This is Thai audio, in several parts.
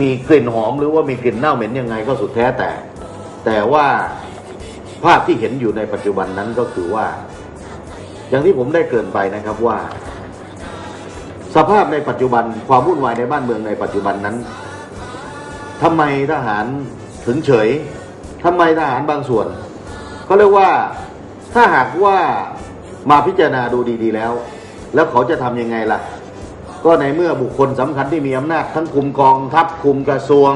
มีกลิ่นหอมหรือว่ามีกลิ่นเน่าเหม็นยังไงก็สุดแท้แต่ แต่ว่าภาพที่เห็นอยู่ในปัจจุบันนั้นก็คือว่า อย่างที่ผมได้เกรินไปนะครับว่า สภาพในปัจจุบันความวุ่นวายในบ้านเมืองในปัจจุบันนั้นทำไมทหารถึงเฉยทำไมทหารบางส่วนเขาเรียกว่าถ้าหากว่ามาพิจารณาดูดี ๆ แล้ว แล้วเขาจะทำยังไงล่ะ ก็ในเมื่อบุคคลสำคัญที่มีอำนาจ ทั้งคุมกองทัพคุมกระทรวง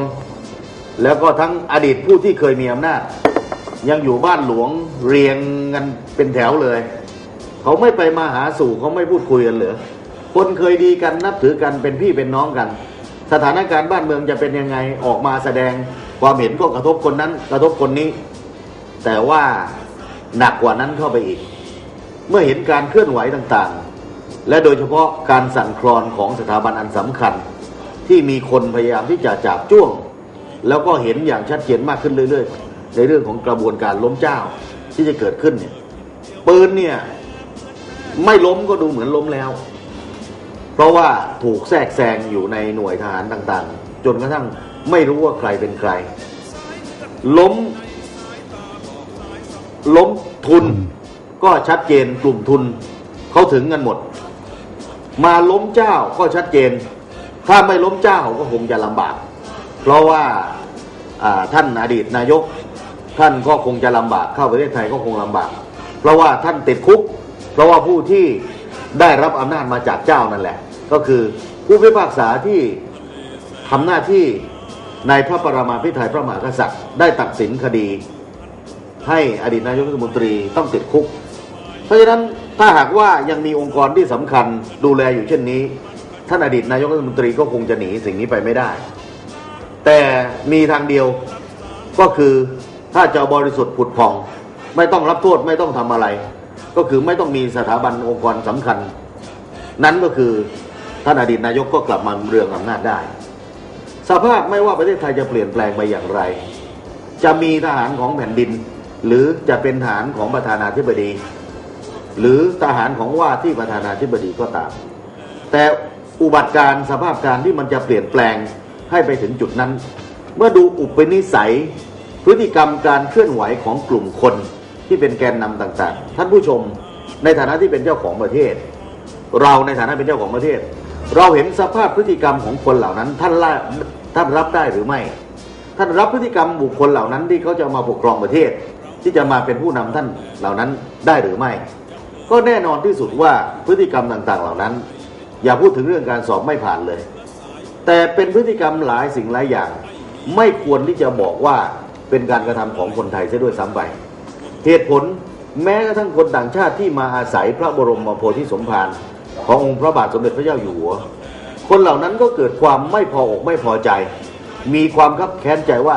แล้วก็ทั้งอดีตผู้ที่เคยมีอำนาจ ยังอยู่บ้านหลวงเรียงกันเป็นแถวเลย เขาไม่ไปมาหาสู่เขาไม่พูดคุยกันเหรอคนเคยดีกันนับถือกันเป็นพี่เป็นน้องกัน สถานการณ์บ้านเมืองจะเป็นยังไงออกมาแสดงความเห็นก็กระทบคนนั้นกระทบคนนี้ แต่ว่าหนักกว่านั้นเข้าไปอีก เมื่อเห็นการเคลื่อนไหวต่างๆ และโดยเฉพาะการสั่นคลอนของสถาบันอันสำคัญ ที่มีคนพยายามที่จะจับจ้วง แล้วก็เห็นอย่างชัดเจนมากขึ้นเรื่อยๆ ในเรื่องของกระบวนการล้มเจ้าที่จะเกิดขึ้นเนี่ยปืนเนี่ยไม่ล้มก็ดูเหมือนล้มแล้ว เพราะว่าถูกแทรกแซงอยู่ในหน่วยทหารต่างๆ จนกระทั่งไม่รู้ว่าใครเป็นใคร ล้ม ล้มทุนก็ชัดเจนกลุ่มทุนเขาถึงกันหมด มาล้มเจ้าก็ชัดเจน ถ้าไม่ล้มเจ้าก็คงจะลำบาก เพราะว่าท่านอดีตนายก ท่านก็คงจะลำบากเข้าประเทศไทยก็คงลำบาก เพราะว่าท่านติดคุก เพราะว่าผู้ที่ได้รับอำนาจมาจากเจ้านั่นแหละ ก็คือผู้พิพากษาที่ทำหน้าที่ในพระปรมาภิไธยพระมหากษัตริย์ ได้ตัดสินคดี ให้อดีตนายกรัฐมนตรีต้องติดคุก เพราะฉะนั้น ถ้าหากว่ายังมีองค์กรที่สำคัญดูแลอยู่เช่นนี้ท่านอดีตนายกรัฐมนตรีก็คงจะหนีสิ่งนี้ไปไม่ได้ แต่มีทางเดียวก็คือถ้าจะบริสุทธิ์ผุดผ่อง ไม่ต้องรับโทษไม่ต้องทำอะไร ก็คือไม่ต้องมีสถาบันองค์กรสำคัญ นั้นก็คือท่านอดีตนายกก็กลับมาเรืองอำนาจได้ สภาพไม่ว่าประเทศไทยจะเปลี่ยนแปลงไปอย่างไร จะมีทหารของแผ่นดิน หรือจะเป็นทหารของประธานาธิบดี หรือทหารของว่าที่ประธานาธิบดีก็ตาม แต่อุบัติการณ์สภาพการที่มันจะเปลี่ยนแปลงให้ไปถึงจุดนั้น เมื่อดูอุปนิสัย พฤติกรรมการเคลื่อนไหวของกลุ่มคนที่เป็นแกนนำต่างๆ ท่านผู้ชมในฐานะที่เป็นเจ้าของประเทศ เราในฐานะเป็นเจ้าของประเทศ เราเห็นสภาพพฤติกรรมของคนเหล่านั้นท่านละท่านรับได้หรือไม่ ท่านรับพฤติกรรมบุคคลเหล่านั้นที่เขาจะมาปกครองประเทศ ที่จะมาเป็นผู้นำท่านเหล่านั้นได้หรือไม่ ก็แน่นอนที่สุดว่าพฤติกรรมต่างๆ เหล่านั้น อย่าพูดถึงเรื่องการสอบไม่ผ่านเลย แต่เป็นพฤติกรรมหลายสิ่งหลายอย่าง ไม่ควรที่จะบอกว่าเป็นการกระทำของคนไทยเสียด้วยซ้ำไปเหตุผลแม้กระทั่งคนต่างชาติที่มาอาศัยพระบรมโพธิสมภารขององค์พระบาทสมเด็จพระเจ้าอยู่หัว คนเหล่านั้นก็เกิดความไม่พออกไม่พอใจ มีความคับแค้นใจว่า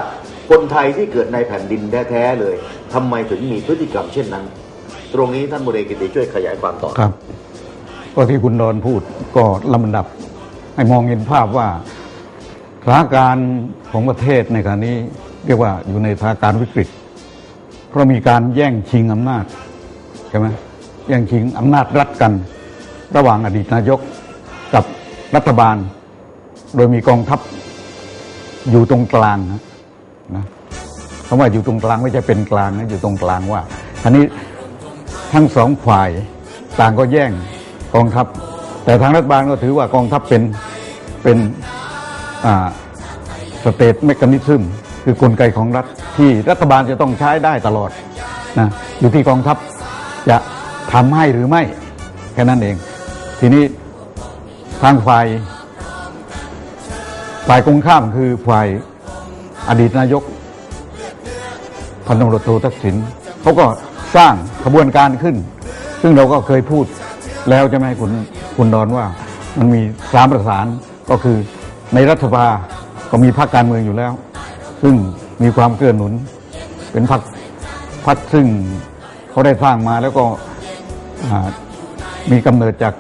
คนไทยที่เกิดในแผ่นดินแท้ๆเลยทำไมถึงมีพฤติกรรมเช่นนั้น ตรงนี้ท่านบุริกิติช่วยขยายความต่อ ครับ ก็ที่คุณดอนพูดก็ลำดับ ให้มองเห็นภาพว่าสถานการณ์ของประเทศในขณะนี้เรียกว่าอยู่ในสถานการณ์วิกฤต เพราะมีการแย่งชิงอำนาจใช่ไหมแย่งชิงอำนาจรัฐกัน ระหว่างอดีตนายกกับรัฐบาล โดยมีกองทัพอยู่ตรงกลางนะนะคำว่าอยู่ตรงกลางไม่ใช่เป็นกลางนะอยู่ตรงกลางว่าอันนี้ ทั้งสองฝ่ายต่างก็แย่งกองทัพ แต่ทางรัฐบาลก็ถือว่ากองทัพเป็นเป็นสเตทเมกานิซึมคือกลไกของรัฐที่รัฐบาลจะต้องใช้ได้ตลอดนะอยู่ที่กองทัพจะทำให้หรือไม่แค่นั้นเอง ทีนี้ทางฝ่ายฝ่ายกงข้ามคือฝ่ายอดีตนายกพันตำรวจโททักษิณเขาก็ สร้างขบวนการขึ้น ซึ่งเราก็เคยพูดแล้วจะไหมคุณคุณดอนว่า มันมีสามประสานก็คือในรัฐสภาก็มีพรรคการเมืองอยู่แล้ว ซึ่งมีความเกื้อหนุน เป็นพรรคพรรคซึ่งเขาได้สร้างมาแล้วก็มีกำเนิดจาก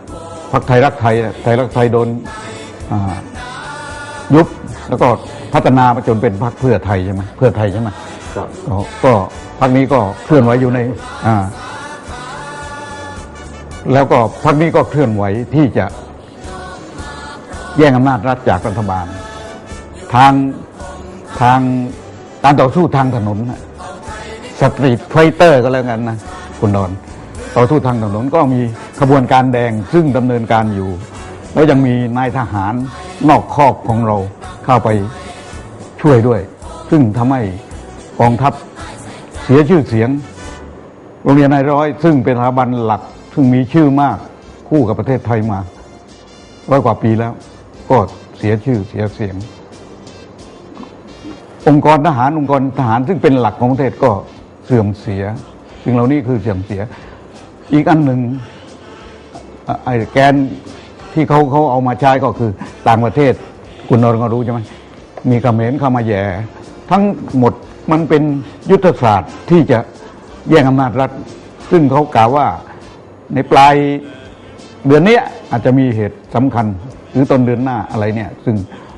พรรคไทยรักไทยไทยรักไทยโดนยุบแล้วก็พัฒนามาจนเป็นพรรคเพื่อไทยใช่ไหมเพื่อไทยใช่ไหม ครับก็ก็พรรคนี้ก็เคลื่อนไหวอยู่ในอ่า แล้วก็พรรคนี้ก็เคลื่อนไหวที่จะ แย่งอำนาจรัฐจากรัฐบาล ทางทางการต่อสู้ทางถนนสตรีทไฟเตอร์ก็แล้วกันนะคุณดอน ต่อสู้ทางถนนก็มีขบวนการแดงซึ่งดำเนินการอยู่ แล้วยังมีนายทหารนอกคอกของเราเข้าไปช่วยด้วย ซึ่งทำให้ กองทัพเสียชื่อเสียง โรงเรียนนายร้อย ซึ่งเป็นสถาบันหลัก ซึ่งมีชื่อมากคู่กับประเทศไทยมาร้อยกว่าปีแล้ว ก็เสียชื่อเสียเสียง องค์กรทหารองค์กรทหารซึ่งเป็นหลักของประเทศก็เสื่อมเสียสิ่งเหล่านี้คือเสื่อมเสีย อีกอันหนึ่งไอ้แกนที่เขาเขาเอามาใช้ก็คือต่างประเทศคุณนรก็รู้ใช่ไหมมีเขมรเข้ามาแย่ ทั้งหมด มันเป็นยุทธศาสตร์ที่จะแย่งอำนาจรัฐ ซึ่งเขากล่าวว่าในปลายเดือนนี้อาจจะมีเหตุสำคัญหรือต้นเดือนหน้าอะไรเนี่ย ซึ่ง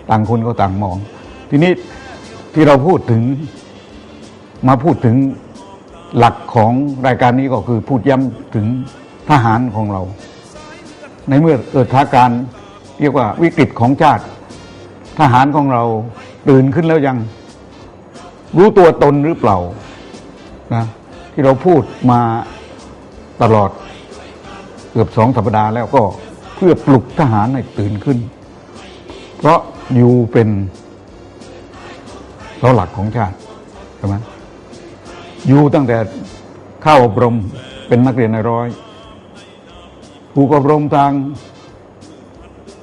ต่างคนก็ต่างมอง ทีนี้ที่เราพูดถึงมาพูดถึงหลักของรายการนี้ก็คือพูดย้ำถึงทหารของเรา ในเมื่อเกิดสถานการณ์เรียกว่าวิกฤตของชาติ ทหารของเราตื่นขึ้นแล้วยัง รู้ตัวตนหรือเปล่านะที่เราพูดมาตลอดเกือบสองสัปดาห์แล้วก็เพื่อปลุกทหารให้ตื่นขึ้น เพราะอยู่เป็นเสาหลักของชาติใช่ไหมอยู่ตั้งแต่เข้าอบรมเป็นนักเรียนในร้อยถูกอบรมทาง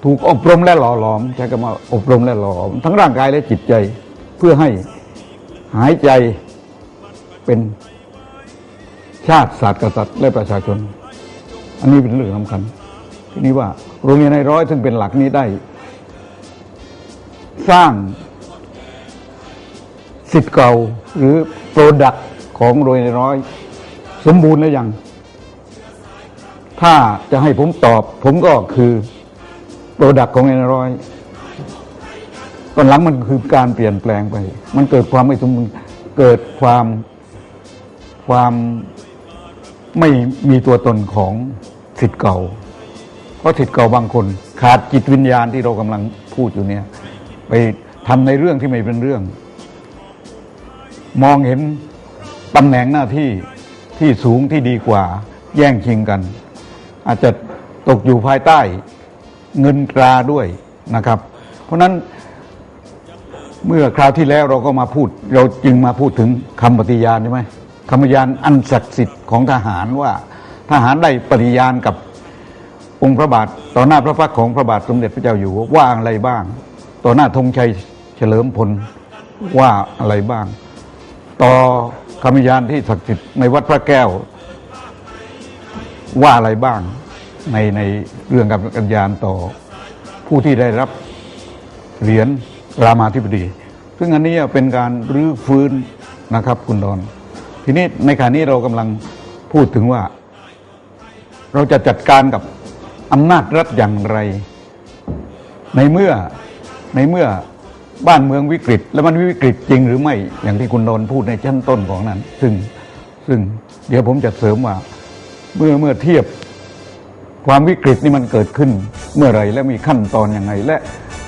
ถูกอบรมและหล่อหลอมใช้คำว่าอบรมและหล่อหลอม ทั้งร่างกายและจิตใจเพื่อให้ หายใจเป็นชาติศาสตร์กษัตริย์และประชาชน อันนี้เป็นเรื่องสำคัญ ทีนี้ว่าโรงเรียนในร้อยซึ่งเป็นหลักนี้ได้ สร้างสิทธิ์เก่าหรือโปรดักของโรงเรียนในร้อย สมบูรณ์แล้วยัง ถ้าจะให้ผมตอบ ผมก็คือโปรดักของเอ็นร้อย ตอนหลังมันคือการเปลี่ยนแปลงไป มันเกิดความไม่สมบูรณ์เกิดความความไม่มีตัวตนของสิทธิ์เก่า เพราะสิทธิ์เก่าบางคน ขาดจิตวิญญาณที่เรากำลังพูดอยู่เนี่ย ไปทำในเรื่องที่ไม่เป็นเรื่อง มองเห็นตำแหน่งหน้าที่ที่สูงที่ดีกว่า แย่งชิงกัน อาจจะตกอยู่ภายใต้เงินตราด้วยนะครับ เพราะฉะนั้น เมื่อคราวที่แล้วเราก็มาพูด เราจึงมาพูดถึงคำปฏิญาณใช่ไหมคำปฏิญาณอันศักดิ์สิทธิ์ของทหารว่าทหารได้ปฏิญาณกับองค์พระบาทต่อหน้าพระพักของพระบาทสมเด็จพระเจ้าอยู่หัวว่าอะไรบ้าง ต่อหน้าธงชัยเฉลิมพลว่าอะไรบ้าง ต่อคำปฏิญาณที่ศักดิ์สิทธิ์ในวัดพระแก้ว ว่าอะไรบ้างในในเรื่องการกัญญาณต่อผู้ที่ได้รับเหรียญ รามาธิบดี ซึ่งอันนี้เป็นการรื้อฟื้นนะครับคุณดอน ทีนี้ในขณะนี้เรากำลังพูดถึงว่า เราจะจัดการกับอำนาจรัฐอย่างไร ในเมื่อในเมื่อบ้านเมืองวิกฤต แล้วมันวิกฤตจริงหรือไม่อย่างที่คุณโดนพูดในชั้นต้นของนั้น ซึ่งซึ่งเดี๋ยวผมจะเสริมว่าเมื่อเมื่อเทียบความวิกฤตนี่มันเกิดขึ้นเมื่อไรและมีขั้นตอนอยังไง และ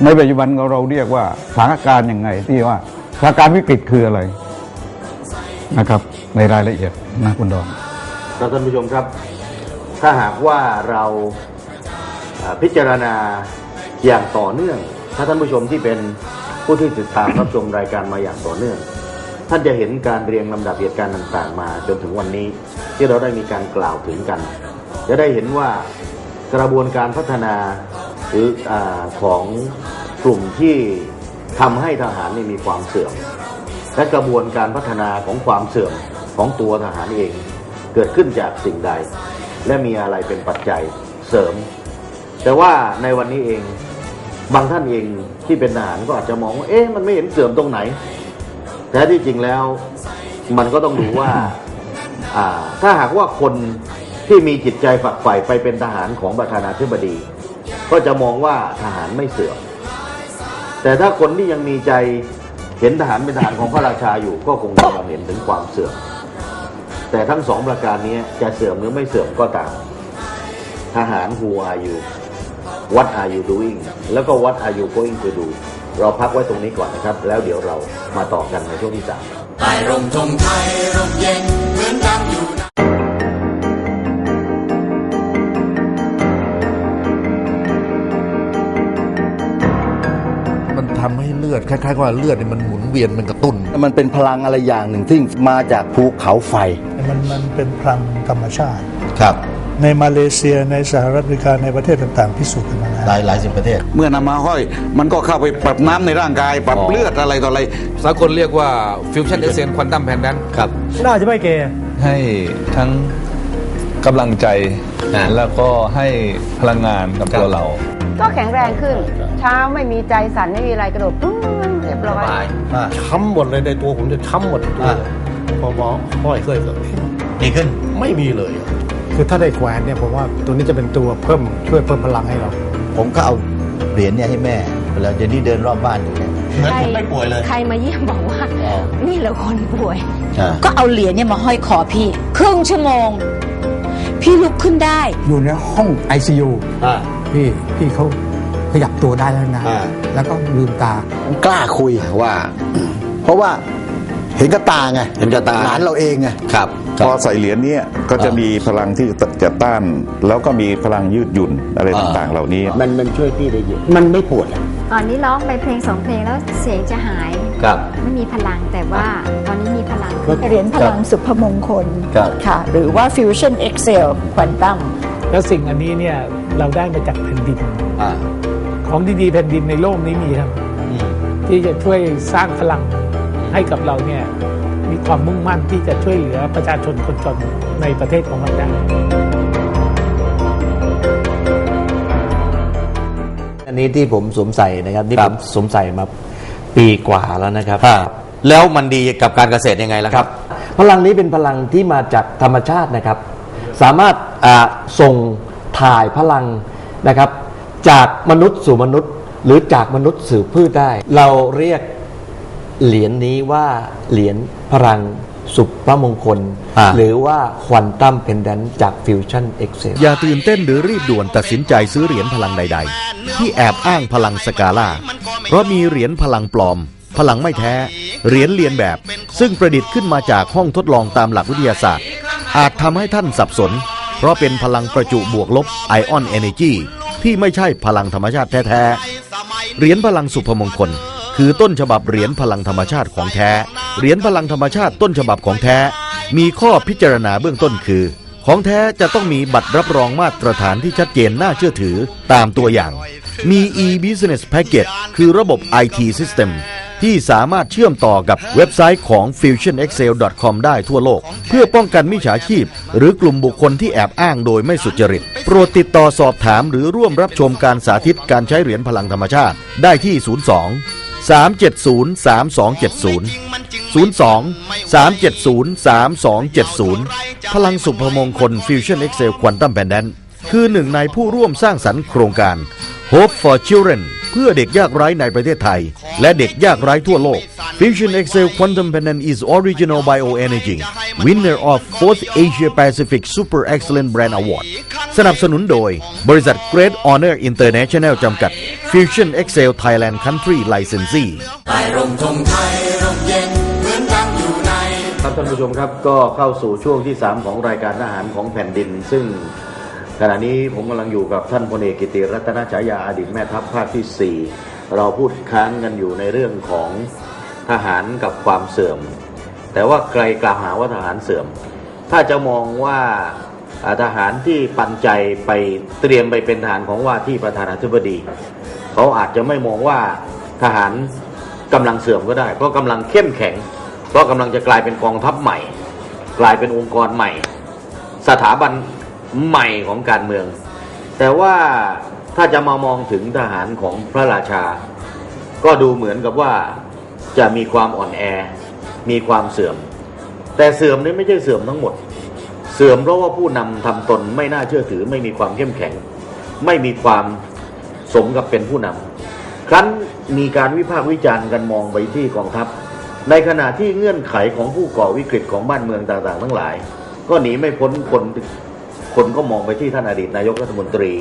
ในปัจจุบันเราเรียกว่าสถานการณ์ยังไงที่ว่าสถานการณ์วิกฤตคืออะไรนะครับ ในรายละเอียดนะคุณดอนครับท่านผู้ชมครับ ถ้าหากว่าเราพิจารณาอย่างต่อเนื่อง ถ้าท่านผู้ชมที่เป็นผู้ที่ติดตามรับชมรายการมาอย่างต่อเนื่อง ท่านจะเห็นการเรียงลำดับเหตุการณ์ต่าง ๆ มาจนถึงวันนี้ ที่เราได้มีการกล่าวถึงกัน จะได้เห็นว่ากระบวนการพัฒนา รืออของกลุ่มที่ทำให้ทหารนี่มีความเสื่อม และกระบวนการพัฒนาของความเสื่อมของตัวทหารเอง เกิดขึ้นจากสิ่งใด และมีอะไรเป็นปัจจัยเสริม แต่ว่าในวันนี้เองบางท่านเองที่เป็นทหารก็อาจจะมองว่าเอ๊ะมันไม่เห็นเสื่อมตรงไหนแต่ที่จริงแล้วมันก็ต้องดูว่าถ้าหากว่าคนที่มีจิตใจฝักใฝ่ไปเป็นทหารของประธานาธิบดี ก็จะมองว่าทหารไม่เสื่อม แต่ถ้าคนที่ยังมีใจเห็นทหารเป็นทหารของพระราชาอยู่ ก็คงจะเห็นถึงความเสื่อม แต่ทั้งสองประการนี้จะเสื่อมหรือไม่เสื่อมก็ตาม ทหาร who are you what are you doing แล้วก็ what are you going to do เราพักไว้ตรงนี้ก่อนนะครับ แล้วเดี๋ยวเรามาต่อกันในช่วงที่สามใต้ร่มธงไทยร่มเย็นเหมือนดังอยู่ ลือดคล้ายๆว่าเลือดเนี่ยมันหมุนเวียนมันกระตุ้น มันเป็นพลังอะไรอย่างหนึ่งที่มาจากภูเขาไฟ มันมันเป็นพลังธรรมชาติ ครับ ในมาเลเซียในสหรัฐอเมริกาในประเทศต่างๆพิสูจน์กันมาแล้วหลายหลายสิบประเทศ เมื่อนำมาห้อย มันก็เข้าไปปรับน้ำในร่างกาย ปรับเลือดอะไรต่ออะไรสากลเรียกว่า Fusion Essence Quantum Pendant ครับน่าจะไม่เกย์ให้ทั้งกำลังใจอ่าแล้วก็ให้พลังงานกับครับตัวเรา ก็แข็งแรงขึ้น เช้าไม่มีใจสั่นไม่มีอะไรกระโดดปึ้งเรียบร้อยช้ำหมดเลยในตัวผมจะช้ำหมดตัวอ่าพอหมอห้อยเคยเกิดดีขึ้น ไม่มีเลย คือถ้าได้แขวนเนี่ยผมว่าตัวนี้จะเป็นตัวเพิ่มช่วยเพิ่มพลังให้เรา ผมก็เอาเหรียญเนี่ยให้แม่เวลาเดี๋ยวนี้เดินรอบบ้านอยู่เนี่ยเหมือนคนไม่ป่วยเลย ใครมาเยี่ยมบอกว่า อ๋อ นี่เหรอคนป่วย อ่า ก็เอาเหรียญเนี่ยมาห้อยคอพี่ ครึ่งชั่วโมง พี่ลุกขึ้นได้ อยู่ในห้อง ICU อ่า พี่พี่เขาขยับตัวได้แล้วนะ อ่า แล้วก็ลืมตา กล้าคุยว่า เพราะว่าเห็นกับตาไงเห็นกับตาหลานเราเองไง ครับพอใส่เหรียญเนี้ก็จะมีพลังที่จะต้าน แล้วก็มีพลังยืดหยุ่นอะไรอ่า ต่างๆ เหล่านี้ มันมันช่วยพี่ได้เยอะมันไม่ปวดอะตอนนี้ร้องไปเพลงสองเพลงแล้วเสียงจะหาย ครับ ไม่มีพลังแต่ว่าตอนนี้มีพลังครับเหรียญพลังสุภมงคลครับ ค่ะ หรือว่า Fusion Excel Quantum แล้วสิ่งอันนี้เนี่ยเราได้มาจากแผ่นดิน อ่าของดีๆแผ่นดินในโลกนี้มีครับ อืมที่จะช่วยสร้างพลังให้กับเราเนี่ยมีความมุ่งมั่นที่จะช่วยเหลือประชาชนคนจนในประเทศของเราได้ อันนี้ที่ผมสวมใส่นะครับนี่ครัผบมสวมใส่มาปีกว่าแล้วนะครับแล้วมันดีกับการเกษตรยังไงล่ะครับ พลังนี้เป็นพลังที่มาจากธรรมชาตินะครับ สามารถอ่า ส่งถ่ายพลังนะครับ จากมนุษย์สู่มนุษย์ หรือจากมนุษย์สู่พืชได้ เราเรียกเหรียญนี้ว่าเหรียญพลังสุภมงคลอ่าหรือว่าควอนตัมเพนแดนจากฟิวชั่นเอ็กเซลอย่าตื่นเต้นหรือรีบด่วนตัดสินใจซื้อเหรียญพลังใด ๆ ที่แอบอ้างพลังสกาล่า เพราะมีเหรียญพลังปลอม พลังไม่แท้ เหรียญเลียนแบบ ซึ่งประดิษฐ์ขึ้นมาจากห้องทดลองตามหลักวิทยาศาสตร์ อาจทำให้ท่านสับสนเพ ราะเป็นพลังประจุบวกลบไอออนเอเนจีที่ไม่ใช่พลังธรรมชาติแท้ๆเหรียญพลังสุภมงคล คือต้นฉบับเหรียญพลังธรรมชาติของแท้ เหรียญพลังธรรมชาติต้นฉบับของแท้ มีข้อพิจารณาเบื้องต้นคือ ของแท้จะต้องมีบัตรรับรองมาตรฐานที่ชัดเจนน่าเชื่อถือตามตัวอย่าง มี e-business package คือระบบ IT system ที่สามารถเชื่อมต่อกับเว็บไซต์ของ fusionexcel.com ได้ทั่วโลก เพื่อป้องกันมิจฉาชีพ หรือกลุ่มบุคคลที่แอบอ้างโดยไม่สุจริต โปรดติดต่อสอบถามหรือร่วมรับชมการสาธิตการใช้เหรียญพลังธรรมชาติ ได้ที่ 02 370 3270 02 370 3270 พลังสุภมงคล Fusion Excel Quantum Pendant คือหนึ่งในผู้ร่วมสร้างสรรค์โครงการ Hope for Children เพื่อเด็กยากไร้ในประเทศไทย และเด็กยากไร้ทั่วโลก Fusion Excel Quantum Pendant is original bioenergy winner of 4th Asia Pacific Super Excellent Brand Award สนับสนุนโดย บริษัท Great Honor International จำกัด Fusion Excel Thailand Country Licensee ใต้ร่มธงไทยร่มเย็นเหมือนดังอยู่ในครับท่านผู้ชมครับก็เข้าสู่ช่วงที่ 3 ของรายการทหารของแผ่นดิน ซึ่ง ขณะนี้ผมกำลังอยู่กับท่านพลเอกกิติรัตนฉายาอดีตแม่ทัพภาคที่ 4 เราพูดค้างกันอยู่ในเรื่องของทหารกับความเสื่อม แต่ว่าใครกล่าวหาว่าทหารเสื่อม ถ้าจะมองว่าอ่าทหารที่ปันใจไปเตรียมไปเป็นทหารของว่าที่ประธานาธิบดี เขาอาจจะไม่มองว่าทหารกำลังเสื่อมก็ได้ เพราะกำลังเข้มแข็ง เพราะกำลังจะกลายเป็นกองทัพใหม่ กลายเป็นองค์กรใหม่ สถาบัน ใหม่ของการเมือง แต่ว่าถ้าจะมามองถึงทหารของพระราชา ก็ดูเหมือนกับว่าจะมีความอ่อนแอ มีความเสื่อม แต่เสื่อมนี่ไม่ใช่เสื่อมทั้งหมด เสื่อมเพราะว่าผู้นำทำตนไม่น่าเชื่อถือ ไม่มีความเข้มแข็ง ไม่มีความสมกับเป็นผู้นำครั้นมีการวิพากษ์วิจารณ์กันมองไปที่กองทัพ ในขณะที่เงื่อนไขของผู้ก่อวิกฤตของบ้านเมืองต่างๆ ทั้งหลาย ก็หนีไม่พ้นคน คนก็มองไปที่ท่านอดีตนายกรัฐมนตรี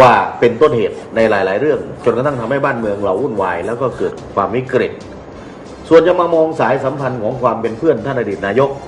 ว่าเป็นต้นเหตุในหลาย ๆ เรื่อง จนกระทั่งทำให้บ้านเมืองเราวุ่นวาย แล้วก็เกิดความวิกฤต ส่วนจะมามองสายสัมพันธ์ของความเป็นเพื่อนท่านอดีตนายก